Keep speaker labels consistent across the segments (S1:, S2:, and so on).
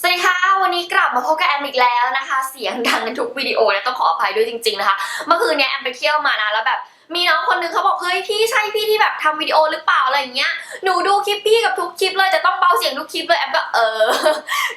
S1: สวัสดีค่ะ วันนี้กลับมาพบกับแอมอีกแล้วนะคะ เสียงดังในทุกวิดีโอนะต้องขออภัยด้วยจริง ๆนะคะ เมื่อคืนเนี้ยแอมไปเที่ยวมานะแล้วแบบมีน้องคนนึงเขาบอกเฮ้ยพี่ใช่พี่ที่แบบทำวิดีโอหรือเปล่าอะไรอย่างเงี้ยหนูดูคลิปพี่กับทุกคลิปเลยจะต้องเบาเสียงทุกคลิปเลยแอมก็เออ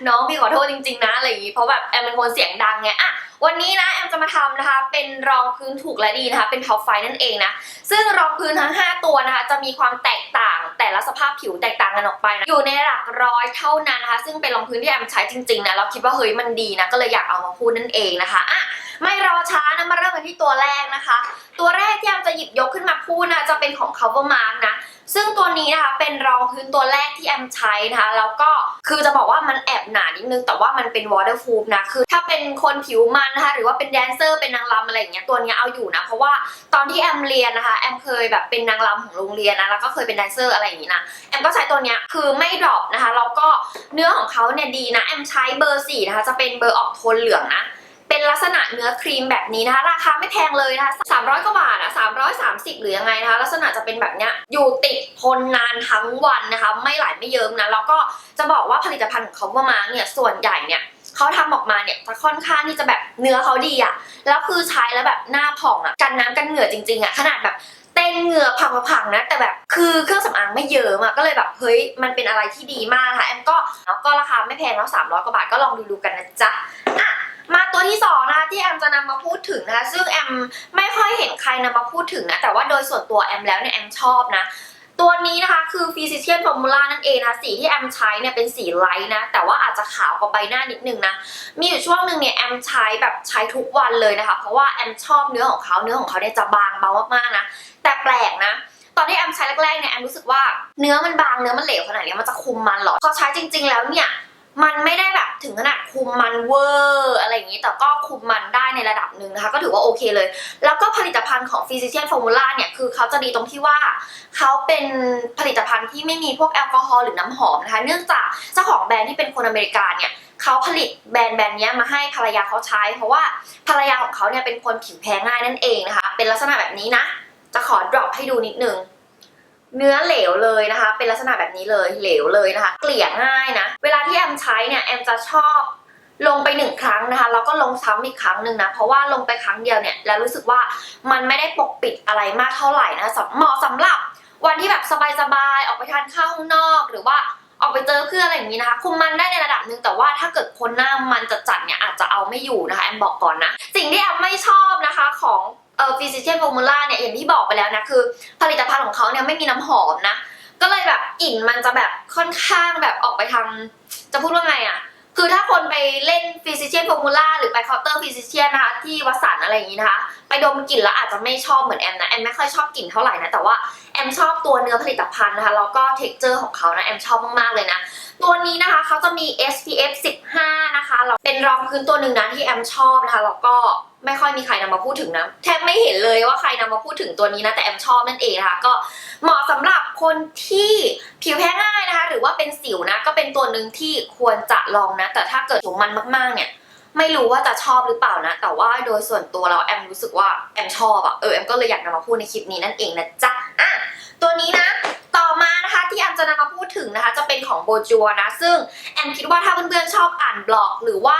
S1: น้องพี่ขอโทษจริงๆนะอะไรอย่างงี้เพราะแบบแอมเป็นคนเสียงดังไงอะ วันนี้นะแอมจะมาทำนะคะเป็นรองพื้นถูกและดีนะคะ เป็นท็อปไฟนั่นเองนะ ซึ่งรองพื้นทั้ง 5 ตัวนะคะ จะมีความแตกต่างแต่ละสภาพผิวแตกต่างกันออกไปนะอยู่ในหลักร้อยเท่านั้นนะคะ ซึ่งเป็นรองพื้นที่แอมใช้จริงๆนะเราคิดว่าเฮ้ยมันดีนะก็เลยอยากเอามาพูดนั่นเองนะคะอะ ไม่รอช้านะมาเริ่มกันที่ตัวแรกนะคะ ตัวแรกที่แอมจะหยิบยกขึ้นมาพูดนะจะเป็นของ Covermark นะซึ่งตัวนี้นะคะเป็นรองพื้นตัวแรกที่แอมใช้นะคะแล้วก็คือจะบอกว่ามันแอบหนานิดนึง แต่ว่ามันเป็น waterproof นะคือถ้าเป็นคนผิวมันนะคะหรือว่าเป็นแดนเซอร์เป็นนางรำอะไรอย่างเงี้ยตัวนี้เอาอยู่นะเพราะว่าตอนที่แอมเรียนนะคะแอมเคยแบบเป็นนางรำของโรงเรียนนะแล้วก็เคยเป็นแดนเซอร์อะไรอย่างงี้นะแอมก็ใช้ตัวนี้คือไม่ดรอปนะคะแล้วก็เนื้อของเขาเนี่ยดีนะแอมใช้เบอร์4นะคะจะเป็นเบอร์ออกโทนเหลืองนะ เป็นลักษณะเนื้อครีมแบบนี้นะคะ ราคาไม่แพงเลยนะคะ 300 กว่าบาทอะ330 หรือยังไงนะคะ ลักษณะจะเป็นแบบเนี้ย อยู่ติดทนนานทั้งวันนะคะ ไม่ไหลไม่เยิ้มนะ แล้วก็จะบอกว่าผลิตภัณฑ์ของเขาว่ามาเนี่ย ส่วนใหญ่เนี่ยเขาทำออกมาเนี่ยจะค่อนข้างที่จะแบบเนื้อเขาดีอะแล้วคือใช้แล้วแบบหน้าผ่องอะกันน้ำกันเหงื่อจริงๆอะขนาดแบบเต้นเหงื่อผังๆนะ แต่แบบคือเครื่องสำอางไม่เยิ้มอะก็เลยแบบเฮ้ยมันเป็นอะไรที่ดีมากค่ะแอมก็แล้วก็ราคาไม่แพงแล้ว300กว่าบาทก็ลองดูดูกันนะจ๊ะอะ มาตัวที่สองนะคะที่แอมจะนำมาพูดถึงนะคะซึ่งแอมไม่ค่อยเห็นใครนำมาพูดถึงนะแต่ว่าโดยส่วนตัวแอมแล้วเนี่ยแอมชอบนะตัวนี้นะคะคือ Physician Formula นั่นเองนะคะสีที่แอมใช้เนี่ยเป็นสีไลท์นะ แต่ว่าอาจจะขาวกว่าใบหน้านิดนึงนะ มีอยู่ช่วงหนึ่งเนี่ยแอมใช้แบบใช้ทุกวันเลยนะคะ เพราะว่าแอมชอบเนื้อของเขาเนื้อของเขาเนี่ยจะบางเบามากๆนะ แต่แปลกนะตอนที่แอมใช้แรกๆเนี่ยแอมรู้สึกว่าเนื้อมันบางเนื้อมันเหลวขนาดเนี้ยมันจะคุมมันหรอพอใช้จริง ๆ แล้วเนี่ย มันไม่ได้แบบถึงขนาดคุมมันเวอร์อะไรอย่างนี้ แต่ก็คุมมันได้ในระดับหนึ่งนะคะ ก็ถือว่าโอเคเลย แล้วก็ผลิตภัณฑ์ของ Physician Formula เนี่ยคือเขาจะดีตรงที่ว่าเขาเป็นผลิตภัณฑ์ที่ไม่มีพวกแอลกอฮอล์หรือน้ำหอมนะคะ เนื่องจากเจ้าของแบรนด์ที่เป็นคนอเมริกาเนี่ยเขาผลิตแบรนด์แบรนด์เนี้ยมาให้ภรรยาเขาใช้ เพราะว่าภรรยาของเขาเนี่ยเป็นคนผิวแพ้ง่ายนั่นเองนะคะ เป็นลักษณะแบบนี้นะ จะขอดรอปให้ดูนิดนึง เนื้อเหลวเลยนะคะ เป็นลักษณะแบบนี้เลยเหลวเลยนะคะ เกลี่ยง่ายนะ เวลาที่แอมใช้เนี่ยแอมจะชอบลงไปหนึ่งครั้งนะคะแล้วก็ลงซ้ำอีกครั้งหนึ่งนะ เพราะว่าลงไปครั้งเดียวเนี่ย แล้วรู้สึกว่ามันไม่ได้ปกปิดอะไรมากเท่าไหร่นะเหมาะสำหรับวันที่แบบสบายๆออกไปทานข้าวข้างนอก หรือว่าออกไปเจอเพื่อนอะไรอย่างนี้นะคะ คุมมันได้ในระดับหนึ่งแต่ว่าถ้าเกิดคนหน้ามันจัดๆเนี่ยอาจจะเอาไม่อยู่นะคะแอมบอกก่อนนะ สิ่งที่แอมไม่ชอบนะคะของ เอ่อ Physician Formula เนี่ยอย่างที่บอกไปแล้วนะคือ ผลิตภัณฑ์ของเขาเนี่ยไม่มีน้ำหอมนะ ก็เลยแบบกลิ่นมันจะแบบค่อนข้างแบบออกไปทางจะพูดว่าไงอะคือถ้าคนไปเล่น Physician Formula หรือไปเคาน์เตอร์ Physician นะคะที่วัสันอะไรอย่างนี้นะคะ ไปดมกลิ่นแล้วอาจจะไม่ชอบเหมือนแอมนะ แอมไม่ค่อยชอบกลิ่นเท่าไหร่นะ แต่ว่าแอมชอบตัวเนื้อผลิตภัณฑ์นะคะ แล้วก็ texture ของเขานะ แอมชอบมาก ๆ เลยนะ ตัวนี้นะคะเขาจะมี SPF 15 นะคะแล้วเป็นรองพื้นตัวหนึ่งนะที่แอมชอบนะคะแล้วก็ ไม่ค่อยมีใครนำมาพูดถึงนะแทบไม่เห็นเลยว่าใครนำมาพูดถึงตัวนี้นะแต่แอมชอบนั่นเองนะคะก็เหมาะสำหรับคนที่ผิวแพ้ง่ายนะคะ หรือว่าเป็นสิวนะก็เป็นตัวหนึ่งที่ควรจะลองนะ แต่ถ้าเกิดผิวมันมากๆเนี่ยไม่รู้ว่าจะชอบหรือเปล่านะ แต่ว่าโดยส่วนตัวเราแอมรู้สึกว่าแอมชอบอะเออแอมก็เลยอยากนำมาพูดในคลิปนี้นั่นเองนะจ๊ะอะตัวนี้นะ ต่อมานะคะที่แอมจะนำมาพูดถึงนะคะ จะเป็นของโบจัวนะ ซึ่งแอมคิดว่าถ้าเพื่อนๆชอบอ่านบล็อกหรือว่า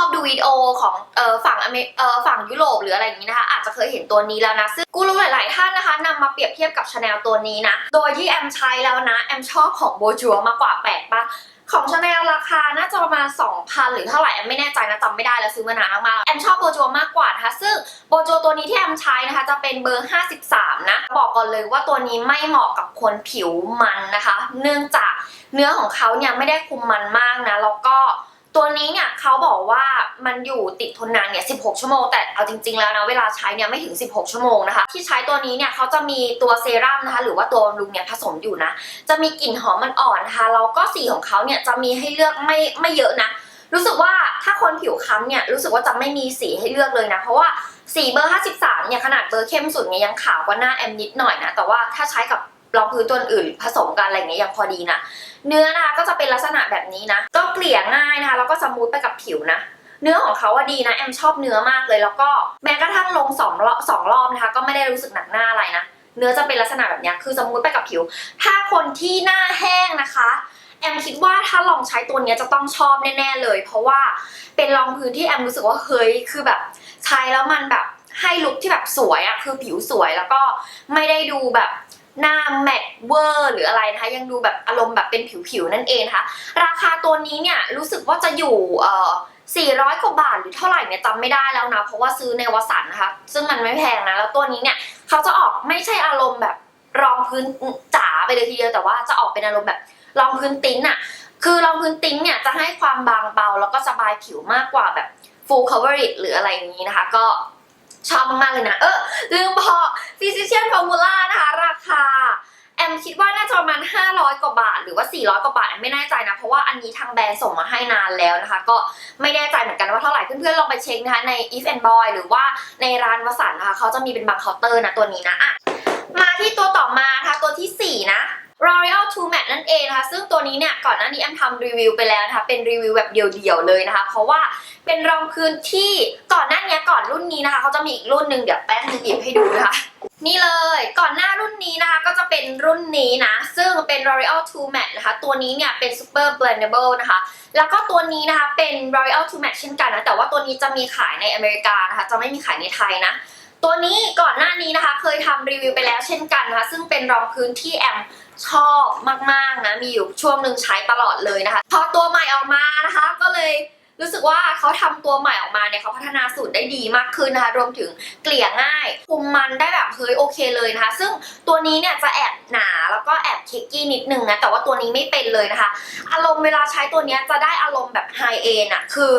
S1: อบดูวิดีโอของเอ่อฝั่งอเมเอ่อฝั่งยุโรปหรืออะไรอย่างนี้นะคะอาจจะเคยเห็นตัวนี้แล้วนะซึ่งกูรู้หลาย ๆ ท่านนะคะนำมาเปรียบเทียบกับชาแนลตัวนี้นะโดยที่แอมใช้แล้วนะแอมชอบของโบจัวมากกว่าแปลกปะของชาแนลราคาน่าจะประมาณ 2,000 หรือเท่าไหร่แอมไม่แน่ใจนะจำไม่ได้แล้วซื้อมานานมากๆแอมชอบโบโจมากกว่านะคะซึ่งโบโจตัวนี้ที่แอมใช้นะคะจะเป็นเบอร์ 53 นะ บอกก่อนเลยว่าตัวนี้ไม่เหมาะกับคนผิวมันนะคะ เนื่องจากเนื้อของเขาเนี่ยไม่ได้คุมมันมากนะ แล้วก็ ตัวนี้เนี่ยเขาบอกว่ามันอยู่ติดทนนานเนี่ย 16 ชั่วโมง แต่เอาจริง ๆ แล้วนะ เวลาใช้เนี่ยไม่ถึง 16 ชั่วโมงนะคะ ที่ใช้ตัวนี้เนี่ยเขาจะมีตัวเซรั่มนะคะ หรือว่าตัวบำรุงเนี่ยผสมอยู่นะ จะมีกลิ่นหอมมันอ่อนนะคะแล้วก็สีของเขาเนี่ยจะมีให้เลือกไม่ไม่เยอะนะ รู้สึกว่าถ้าคนผิวค้ำเนี่ยรู้สึกว่าจะไม่มีสีให้เลือกเลยนะ เพราะว่าสีเบอร์ 53 เนี่ยขนาดเบอร์เข้มสุดเนี่ยยังขาวกว่าหน้าแอมนิดหน่อยนะ แต่ว่าถ้าใช้กับ รองพื้นตัวอื่นผสมกันอะไรอย่างเงี้ยยังพอดีนะเนื้อนะคะก็จะเป็นลักษณะแบบนี้นะ ก็เกลี่ยง่ายนะคะแล้วก็สมูทไปกับผิวนะเนื้อของเขาว่าดีนะแอมชอบเนื้อมากเลยแล้วก็แม้กระทั่งลงสองรอบสองรอบนะคะ ก็ไม่ได้รู้สึกหนักหน้าอะไรนะเนื้อจะเป็นลักษณะแบบนี้คือสมูทไปกับผิว ถ้าคนที่หน้าแห้งนะคะแอมคิดว่าถ้าลองใช้ตัวนี้จะต้องชอบแน่ๆเลย เพราะว่าเป็นรองพื้นที่แอมรู้สึกว่าเฮ้ยคือแบบใช้แล้วมันแบบให้ลุคที่แบบสวยอะคือผิวสวยแล้วก็ไม่ได้ดูแบบ หน้าแมตต์เวอร์หรืออะไรนะคะ ยังดูแบบอารมณ์แบบเป็นผิวๆนั่นเองนะคะ ราคาตัวนี้เนี่ยรู้สึกว่าจะอยู่เอ่อ400กว่าบาทหรือเท่าไหร่เนี่ยจำไม่ได้แล้วนะ เพราะว่าซื้อในวสันนะคะ ซึ่งมันไม่แพงนะ แล้วตัวนี้เนี่ยเขาจะออกไม่ใช่อารมณ์แบบรองพื้นจ๋าไปเลยทีเดียวแต่ว่าจะออกเป็นอารมณ์แบบรองพื้นติ้นอะคือรองพื้นติ้นเนี่ยจะให้ความบางเบาแล้วก็สบายผิวมากกว่าแบบ full coverage หรืออะไรอย่างนี้นะคะ ก็ ชอบมากๆเลยนะ เออลืมบอก Physician Formula นะคะ ราคา แอมคิดว่าน่าจะประมาณ 500 กว่าบาท หรือว่า 400 กว่าบาทแอมไม่แน่ใจนะ เพราะว่าอันนี้ทางแบรนด์ส่งมาให้นานแล้วนะคะ ก็ไม่แน่ใจเหมือนกันว่าเท่าไหร่ เพื่อนๆ ลองไปเช็คนะคะใน If and Boy หรือว่าในร้านวสันนะคะเขาจะมีเป็นบางเคาน์เตอร์นะตัวนี้นะอะมาที่ตัวต่อมานะคะตัวทีสี่4 นะ L'Oreal True Matte นั่นเองนะคะ ซึ่งตัวนี้เนี่ยก่อนหน้านี้แอมทำรีวิวไปแล้วนะคะ เป็นรีวิวแบบเดี่ยวๆเลยนะคะ เพราะว่าเป็นรองพื้นที่ก่อนหน้านี้ก่อนรุ่นนี้นะคะเขาจะมีอีกรุ่นหนึ่งเดี๋ยวแป๊บนึงหยิบให้ดูนะคะนี่เลยก่อนหน้ารุ่นนี้นะคะก็จะเป็นรุ่นนี้นะ ซึ่งเป็น L'Oreal True Matte นะคะ ตัวนี้เนี่ยเป็น Super Blendable นะคะ แล้วก็ตัวนี้นะคะเป็น L'Oreal True Matte เช่นกันนะ แต่ว่าตัวนี้จะมีขายในอเมริกานะคะ จะไม่มีขายในไทยนะ ตัวนี้ก่อนหน้านี้นะคะ เคยทำรีวิวไปแล้วเช่นกันนะคะ ซึ่งเป็นรองพื้นที่แอม ชอบมากๆนะมีอยู่ช่วงหนึ่งใช้ตลอดเลยนะคะ พอตัวใหม่ออกมานะคะ ก็เลยรู้สึกว่าเขาทำตัวใหม่ออกมาเนี่ยเขาพัฒนาสูตรได้ดีมากขึ้นนะคะ รวมถึงเกลี่ยง่ายคุมมันได้แบบเฮ้ยโอเคเลยนะคะ ซึ่งตัวนี้เนี่ยจะแอบหนาแล้วก็แอบเคกกี้นิดนึงนะแต่ว่าตัวนี้ไม่เป็นเลยนะคะ อารมณ์เวลาใช้ตัวเนี้ยจะได้อารมณ์แบบไฮเอนอะคือ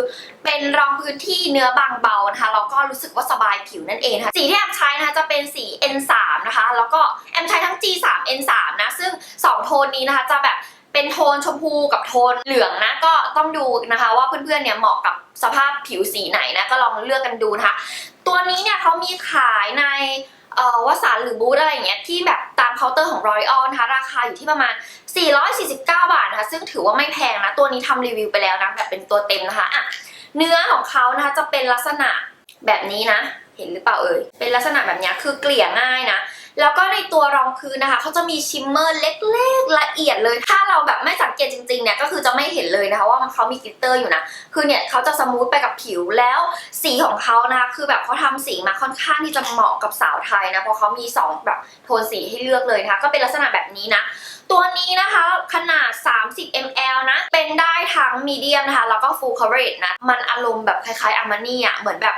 S1: เป็นรองพื้นที่เนื้อบางเบานะคะแล้วก็รู้สึกว่าสบายผิวนั่นเองค่ะสีที่แอมใช้นะคะจะเป็นสี N3 นะคะ แล้วก็แอมใช้ทั้ง G3 N3 นะ ซึ่ง 2 โทนนี้นะคะจะแบบเป็นโทนชมพูกับโทนเหลืองนะก็ต้องดูนะคะว่าเพื่อนๆเนี่ยเหมาะกับสภาพผิวสีไหนนะก็ลองเลือกกันดูนะคะ ตัวนี้เนี่ยเขามีขายในวสานหรือบูธอะไรอย่างเงี้ยที่แบบตามเคาน์เตอร์ของ Royal นะคะราคาอยู่ที่ประมาณ 449 บาทนะคะซึ่งถือว่าไม่แพงนะ ตัวนี้ทำรีวิวไปแล้วนะแบบเป็นตัวเต็มนะคะอะเนื้อของเขานะคะจะเป็นลักษณะแบบนี้นะ เห็นหรือเปล่าเอ่ยเป็นลักษณะแบบนี้คือเกลี่ยง่ายนะ แล้วก็ในตัวรองพื้นนะคะเขาจะมีชิมเมอร์เล็กๆละเอียดเลย ถ้าเราแบบไม่สังเกตจริงๆเนี่ยก็คือจะไม่เห็นเลยนะคะว่าเขามีกลิตเตอร์อยู่นะ คือเนี่ยเขาจะสมูทไปกับผิวแล้วสีของเขานะคะคือแบบเขาทำสีมาค่อนข้างที่จะเหมาะกับสาวไทยนะเพราะเขามีสองแบบโทนสีให้เลือกเลยนะคะก็เป็นลักษณะแบบนี้นะตัวนี้นะคะขนาด 30 ml นะ เป็นได้ทั้งมีเดียมนะคะ แล้วก็ full coverage นะ มันอารมณ์แบบคล้ายๆอาร์มานี่อะ เหมือนแบบ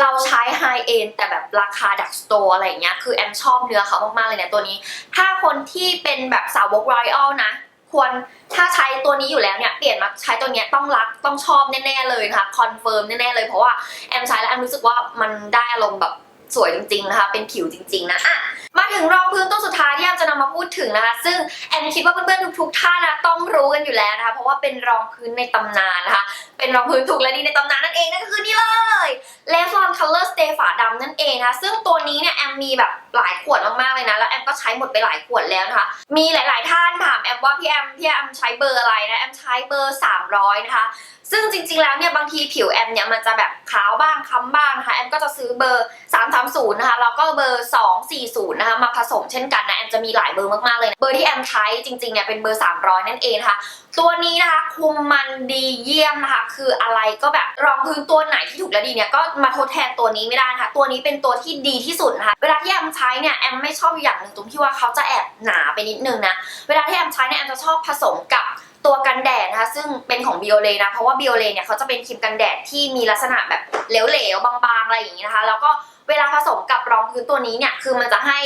S1: เราใช้ไฮเอนแต่แบบราคาดักสโตร์อะไรอย่างเงี้ย คือแอมชอบเนื้อเขามากๆเลยเนี่ยตัวนี้ ถ้าคนที่เป็นแบบสาวกรอยัลนะ ควรถ้าใช้ตัวนี้อยู่แล้วเนี่ย เปลี่ยนมาใช้ตัวเนี้ยต้องรักต้องชอบแน่ๆเลยนะคะคอนเฟิร์มแน่ๆเลยเพราะว่าแอมใช้แล้วแอมรู้สึกว่ามันได้อารมณ์แบบสวยจริงๆนะคะเป็นผิวจริง ๆ นะอะ มาถึงรองพื้นตัวสุดท้ายที่แอมจะนำมาพูดถึงนะคะ ซึ่งแอมคิดว่าเพื่อนๆทุกๆท่านนะต้องรู้กันอยู่แล้วนะคะ เพราะว่าเป็นรองพื้นในตำนานนะคะ เป็นรองพื้นถูกและดีในตำนานนั่นเองนั่นก็คือนี่เลยเลฟลอนคัลเลอร์สเตย์ฝาดำนั่นเองนะคะซึ่งตัวนี้เนี่ยแอมมีแบบหลายขวดมากๆเลยนะ แล้วแอมก็ใช้หมดไปหลายขวดแล้วนะคะ มีหลายๆท่านถามแอมว่าพี่แอมพี่แอมใช้เบอร์อะไรนะแอมใช้เบอร์ 300 นะคะ ซึ่งจริงๆ แล้วเนี่ยบางทีผิวแอมเนี่ยมันจะแบบขาวบ้างค้ำบ้างนะคะแอมก็จะซื้อเบอร์ 330 นะคะแล้วก็เบอร์ 240 นะคะมาผสมเช่นกันนะแอมจะมีหลายเบอร์มากๆเลยนะเบอร์ที่แอมใช้จริงๆเนี่ยเป็นเบอร์ 300 นั่นเองนะคะตัวนี้นะคะคุมมันดีเยี่ยมนะคะคืออะไรก็แบบรองพื้นตัวไหนที่ถูกและดีเนี่ยก็มาทดแทนตัวนี้ไม่ได้นะคะตัวนี้เป็นตัวที่ดีที่สุดนะคะเวลาที่แอมใช้เนี่ยแอมไม่ชอบอยู่อย่างหนึ่งตรงที่ว่าเขาจะแอบหนาไปนิดนึงนะเวลาที่แอมใช้เนี่ยแอมจะชอบผสมกับ ตัวกันแดดนะคะ ซึ่งเป็นของ Biore นะ เพราะว่า Biore เนี่ยเขาจะเป็นครีมกันแดดที่มีลักษณะแบบเหลวๆ บางๆ อะไรอย่างนี้นะคะ แล้วก็เวลาผสมกับรองพื้นตัวนี้เนี่ย คือมันจะให้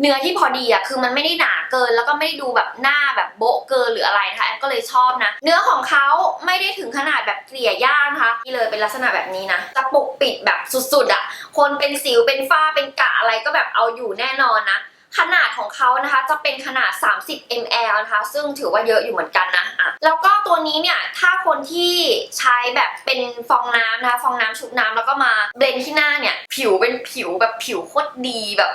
S1: เนื้อที่พอดีอะคือมันไม่ได้หนาเกิน แล้วก็ไม่ได้ดูแบบหน้าแบบโบ๊ะเกินหรืออะไรนะคะแอมก็เลยชอบนะ เนื้อของเขาไม่ได้ถึงขนาดแบบเกลี่ยย่างนะคะนี่เลยเป็นลักษณะแบบนี้นะ จะปกปิดแบบสุดๆอะคนเป็นสิว เป็นฝ้า เป็นกะอะไรก็แบบเอาอยู่แน่นอนนะ ขนาดของเขานะคะจะเป็นขนาด 30 ml นะคะซึ่งถือว่าเยอะอยู่เหมือนกันนะอะแล้วก็ตัวนี้เนี่ยถ้าคนที่ใช้แบบเป็นฟองน้ำนะคะฟองน้ำชุบน้ำแล้วก็มาเบลนที่หน้าเนี่ยผิวเป็นผิวแบบผิวโคตรดีแบบ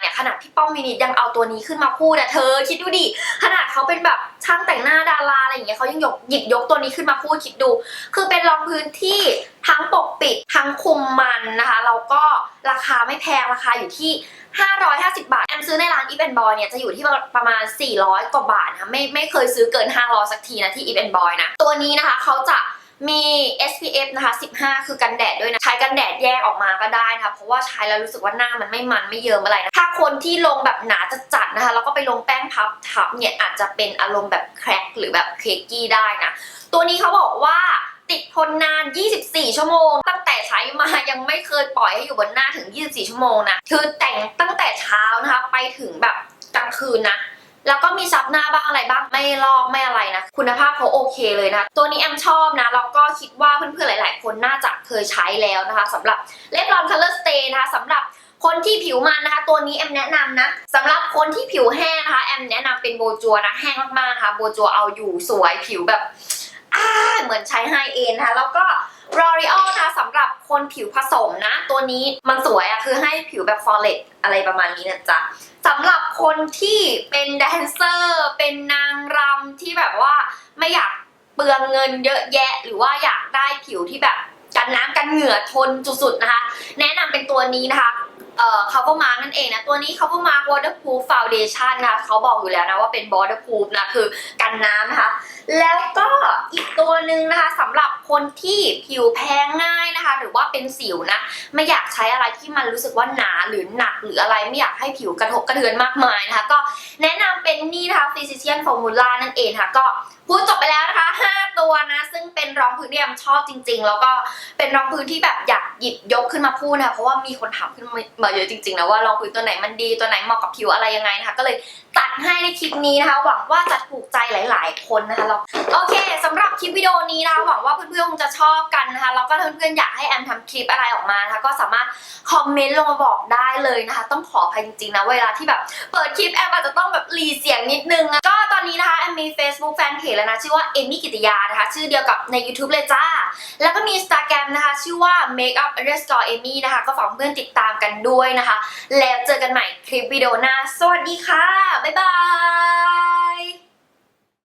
S1: เนี่ยขนาดพี่ป้อมวินิตยังเอาตัวนี้ขึ้นมาพูดอะเธอคิดดูดิขนาดเขาเป็นแบบช่างแต่งหน้าดาราอะไรอย่างเงี้ยเขายังยกหยิบยกตัวนี้ขึ้นมาพูดคิดดู คือเป็นรองพื้นที่ทั้งปกปิดทั้งคุมมันนะคะแล้วก็ราคาไม่แพงราคาอยู่ที่ 550 บาท แอมซื้อในร้าน e v e n Boy เนี่ยจะอยู่ที่ประมาณ 400 กว่าบาทนะไม่ไม่เคยซื้อเกิน 500 สักทีนะที่ e v e n Boy นะ ตัวนี้นะคะเขาจะมี SPF นะคะ 15 คือกันแดดด้วยนะ ใช้กันแดดแยกออกมาก็ได้นะคะ เพราะว่าใช้แล้วรู้สึกว่าหน้ามันไม่มันไม่เยิ้มอะไรนะ ถ้าคนที่ลงแบบหนาจะจัดนะคะ แล้วก็ไปลงแป้งพับทับเนี่ยอาจจะเป็นอารมณ์แบบแครกหรือแบบเคกกี้ได้นะ ตัวนี้เขาบอกว่า ติดทนนาน 24 ชั่วโมง ตั้งแต่ใช้มายังไม่เคยปล่อยให้อยู่บนหน้าถึง 24 ชั่วโมงนะคือแต่งตั้งแต่เช้านะคะไปถึงแบบกลางคืนนะแล้วก็มีซับหน้าบ้างอะไรบ้างไม่ลอกไม่อะไรนะ คุณภาพเขาโอเคเลยนะ ตัวนี้แอมชอบนะ แล้วก็คิดว่าเพื่อนๆหลาย ๆ คนน่าจะเคยใช้แล้วนะคะสำหรับเล็บรอนคัลเลอร์สเตย์นะคะสำหรับคนที่ผิวมันนะคะ ตัวนี้แอมแนะนำนะสำหรับคนที่ผิวแห้งนะคะแอมแนะนำเป็นโบจัวนะแห้งมากๆนะคะโบจัวเอาอยู่สวยผิวแบบ อ่าเหมือนใช้ไฮเอ็นนะคะแล้วก็ L'Oreal นะคะสำหรับคนผิวผสมนะ ตัวนี้มันสวยอะคือให้ผิวแบบฟอร์เรสอะไรประมาณนี้นะจ๊ะสำหรับคนที่เป็นแดนเซอร์ เป็นนางรำที่แบบว่าไม่อยากเปลืองเงินเยอะแยะ หรือว่าอยากได้ผิวที่แบบกันน้ำกันเหงื่อทนสุดๆนะคะ แนะนำเป็นตัวนี้นะคะ เอ่อ cover mark นั่นเองนะ ตัวนี้ cover mark waterproof foundation นะคะเขาบอกอยู่แล้วนะว่าเป็น waterproof นะ คือกันน้ำนะคะ แล้วก็อีกตัวหนึ่งนะคะสำหรับคนที่ผิวแพ้ง่ายนะคะ หรือว่าเป็นสิวนะ ไม่อยากใช้อะไรที่มันรู้สึกว่าหนาหรือหนักหรืออะไรไม่อยากให้ผิวกระทบกระเทือนมากมายนะคะ ก็แนะนำเป็นนี่นะคะ Physician Formula นั่นเองค่ะก็พูดจบไปแล้วนะคะ 5 ตัวนะ ซึ่งเป็นรองพื้นที่แอมชอบจริง ๆ แล้วก็เป็นรองพื้นที่แบบอยากหยิบยกขึ้นมาพูดนะคะเพราะว่ามีคนถามขึ้นมาเยอะจริงๆนะว่ารองพื้นตัวไหนมันดีตัวไหนเหมาะกับผิวอะไรยังไงนะคะ ก็เลยตัดให้ในคลิปนี้นะคะ หวังว่าจะถูกใจหลาย ๆ คนนะคะแล้วโอเคสำหรับคลิปวิดีโอนี้นะคะหวังว่าเพื่อนๆคงจะชอบกันนะคะแล้วก็ถ้าเพื่อนๆอยากให้แอมทำคลิปอะไรออกมานะคะก็สามารถคอมเมนต์ลงมาบอกได้เลยนะคะ ต้องขออภัยจริงๆนะเวลาที่แบบเปิดคลิปแอมอาจจะต้องแบบรีเสียงนิดนึงนะก็ตอนนี้นะคะแอมมี Facebook Fanpage แล้วนะชื่อว่าเอมี่กิติยานะคะชื่อเดียวกับใน YouTube เลยจ้า แล้วก็มี Instagram นะคะชื่อว่า makeup underscore amy นะคะก็ฝากเพื่อนติดตามกันด้วยนะคะ แล้วเจอกันใหม่คลิปวิดีโอหน้า สวัสดีค่ะ บ๊ายบาย